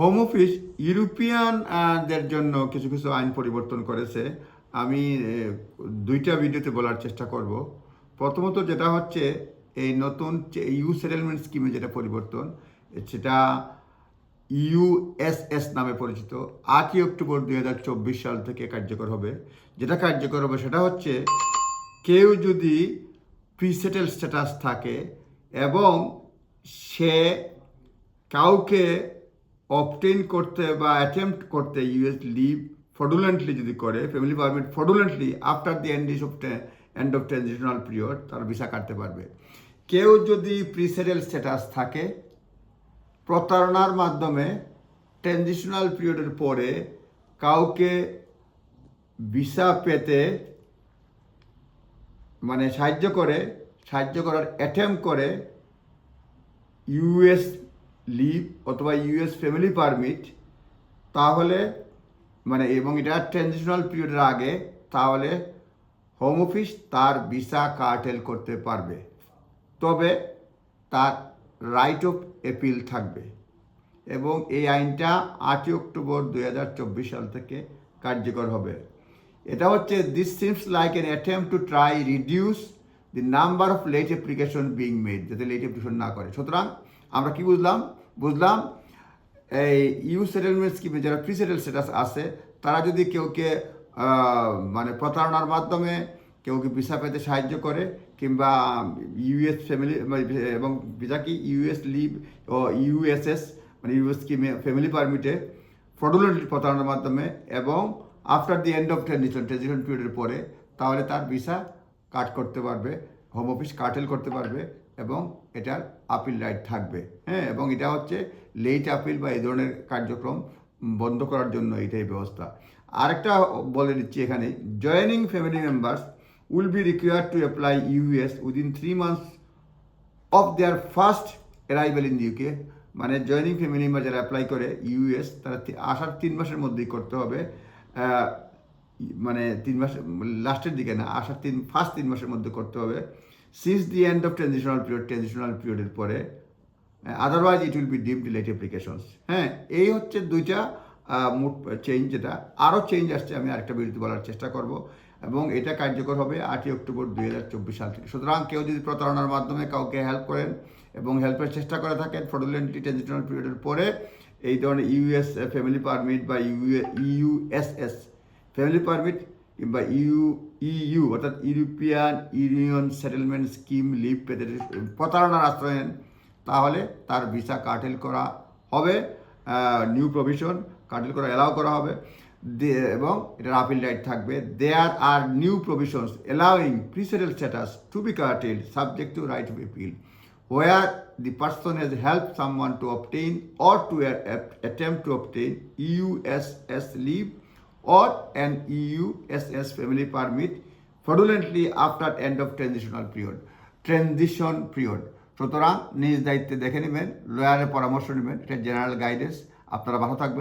Home office ইউরোপিয়ানদের জন্য কিছু কিছু আইন পরিবর্তন করেছে। আমি দুইটা ভিডিওতে বলার চেষ্টা করব। প্রথমত যেটা হচ্ছে, এই নতুন ইউ সেটেলমেন্ট স্কিমে যেটা পরিবর্তন, সেটা ইউএসএস নামে পরিচিত। আটই অক্টোবর দুই হাজার চব্বিশ সাল থেকে কার্যকর হবে। যেটা কার্যকর হবে সেটা হচ্ছে, কেউ যদি প্রিসেটেল স্ট্যাটাস থাকে এবং সে কাউকে অবটেন করতে বা অ্যাটেম্প্ট করতে ইউএস লিভ ফডুলেন্টলি যদি করে family permit fraudulently after the end of end of transitional period তার ভিসা কাটতে পারবে। কেউ যদি প্রিসেটেল স্ট্যাটাস থাকে, প্রতারণার মাধ্যমে ট্রানজিশনাল পিরিয়ডের পরে কাউকে ভিসা পেতে মানে সাহায্য করে, সাহায্য করার অ্যাটেম্প করে ইউএস লিভ অথবা ইউএস ফ্যামিলি পারমিট তাহলে মানে এবং এটা ট্রানজিশনাল পিরিয়ডের আগে, তাহলে হোম অফিস তার ভিসা কার্টেল করতে পারবে। তবে তার রাইট অফ অ্যাপিল থাকবে। এবং এই আইনটা আটই অক্টোবর দু হাজার চব্বিশ সাল থেকে কার্যকর হবে। এটা হচ্ছে this seems like an attempt to try reduce the number of late application being made যাতে লেট অ্যাপ্লিকেশন না করে। সুতরাং আমরা কি বুঝলাম? বুঝলাম, এই ইউ সেটেলমেন্ট স্কিমে যারা প্রি সেটেল স্ট্যাটাস আছে, তারা যদি কেউকে মানে প্রতারণার মাধ্যমে কেউকে ভিসা পেতে সাহায্য করে, কিংবা ইউএস ফ্যামিলি এবং ভিসা কি ইউএস লিভ ও ইউএসএস মানে ইউএস স্কিমে ফ্যামিলি পারমিটে ফ্রডুলেন্টলি প্রতারণার মাধ্যমে, এবং after the end of transition transition পিরিয়ডের পরে, তাহলে তার ভিসা কাট করতে পারবে হোম অফিস কাটেল করতে পারবে এবং এটার আপিল রাইট থাকবে। হ্যাঁ এবং এটা হচ্ছে লেট আপিল বা এই ধরনের কার্যক্রম বন্ধ করার জন্য এটাই ব্যবস্থা। আরেকটা বলে দিচ্ছি এখানে joining family members will be required to apply US within three months of their first arrival in UK মানে জয়েনিং ফ্যামিলি মেম্বার যারা অ্যাপ্লাই করে ইউএস তারা আসার তিন মাসের মধ্যেই করতে হবে। মানে তিন মাস লাস্টের দিকে না, আসার তিন ফার্স্ট তিন মাসের মধ্যে করতে হবে। Since the end of transitional period transitional পিরিয়ডের পরে otherwise it will be deemed late applications হ্যাঁ এই হচ্ছে দুইটা মোট চেঞ্জ যেটা। আরও চেঞ্জ আসছে, আমি আরেকটা বিরতি বলার চেষ্টা করব। এবং এটা কার্যকর হবে আটই অক্টোবর দুই হাজার চব্বিশ সাল থেকে। সুতরাং কেউ যদি প্রতারণার মাধ্যমে কাউকে হেল্প করেন এবং হেল্পের চেষ্টা করে থাকেন ফ্রডুলেন্টলি ট্রানজিশনাল পিরিয়ডের পরে, এই ধরনের ইউএস ফ্যামিলি পারমিট বা ইউএসএস ফ্যামিলি পারমিট কিংবা ইউ ইউ, অর্থাৎ European Union settlement scheme leave পেতে প্রতারণার আশ্রয় নেন, তাহলে তার ভিসা কাটেল করা হবে নিউ প্রভিশন কাটেল করা, এলাও করা হবে। এবং এটার আপিল রাইট থাকবে। There are new provisions allowing presettled status to be curtail subject to right of appeal, where the person has helped someone to obtain a- a- attempt to obtain EUSS leave or an EUSS family permit fraudulently after end of transitional period. Transition period. সুতরাং নিজ দায়িত্বে দেখে নেবেন লয়ারের পরামর্শ নেবেন এটা general guidance আপনারা ভালো থাকবেন